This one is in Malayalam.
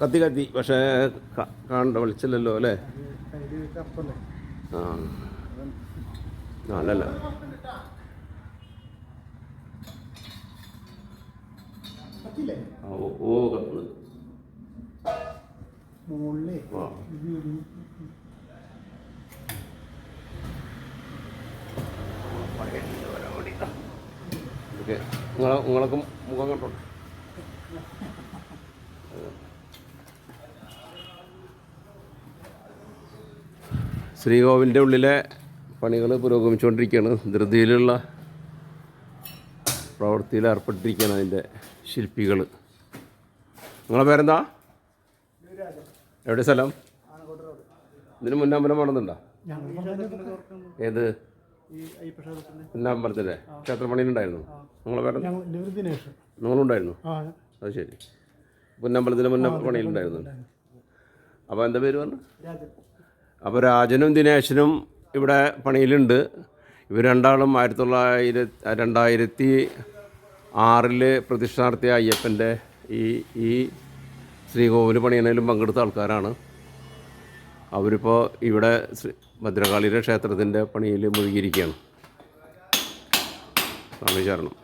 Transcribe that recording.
കത്തി കത്തി പക്ഷേ കാണണ്ട വിളിച്ചില്ലല്ലോ അല്ലേ? ആ. അല്ലല്ല ഓ ഓക്കെ. നിങ്ങളെ നിങ്ങളൊക്കെ മുഖം കണ്ടോ? ശ്രീകോവിലിന്റെ ഉള്ളിലെ പണികൾ പുരോഗമിച്ചുകൊണ്ടിരിക്കുകയാണ്. ധൃതിയിലുള്ള പ്രവൃത്തിയിൽ ഏർപ്പെട്ടിരിക്കുകയാണ് അതിന്റെ ശില്പികൾ. നിങ്ങളെ പേരെന്താ? എവിടെ സ്ഥലം? ഇതിന് മുന്നാമ്പലം വേണമെന്നുണ്ടോ ഏത്? മുന്നാമ്പലത്തിന്റെ ക്ഷേത്രപ്പണിയിലുണ്ടായിരുന്നു. നിങ്ങളെ ദിനേഷ് നിങ്ങളുണ്ടായിരുന്നു? അത് ശരി. മുന്നാമ്പലത്തിന്റെ മുന്നേ പണിയിലുണ്ടായിരുന്നു. അപ്പോൾ എന്താ പേര് പറഞ്ഞു അപ്പോൾ രാജനും ദിനേശനും ഇവിടെ പണിയിലുണ്ട്. ഇവർ രണ്ടാളും ആയിരത്തി തൊള്ളായിരത്തി രണ്ടായിരത്തി ആറിൽ പ്രതിഷ്ഠ നടത്തിയ അയ്യപ്പന്റെ ഈ ഈ ശ്രീകോവിൽ പണിയണയിലും പങ്കെടുത്ത ആൾക്കാരാണ്. അവരിപ്പോൾ ഇവിടെ ഭദ്രകാളിയുടെ ക്ഷേത്രത്തിന്റെ പണിയിൽ മുഴുകിയിരിക്കുകയാണ്. സ്വാമി ശരണം.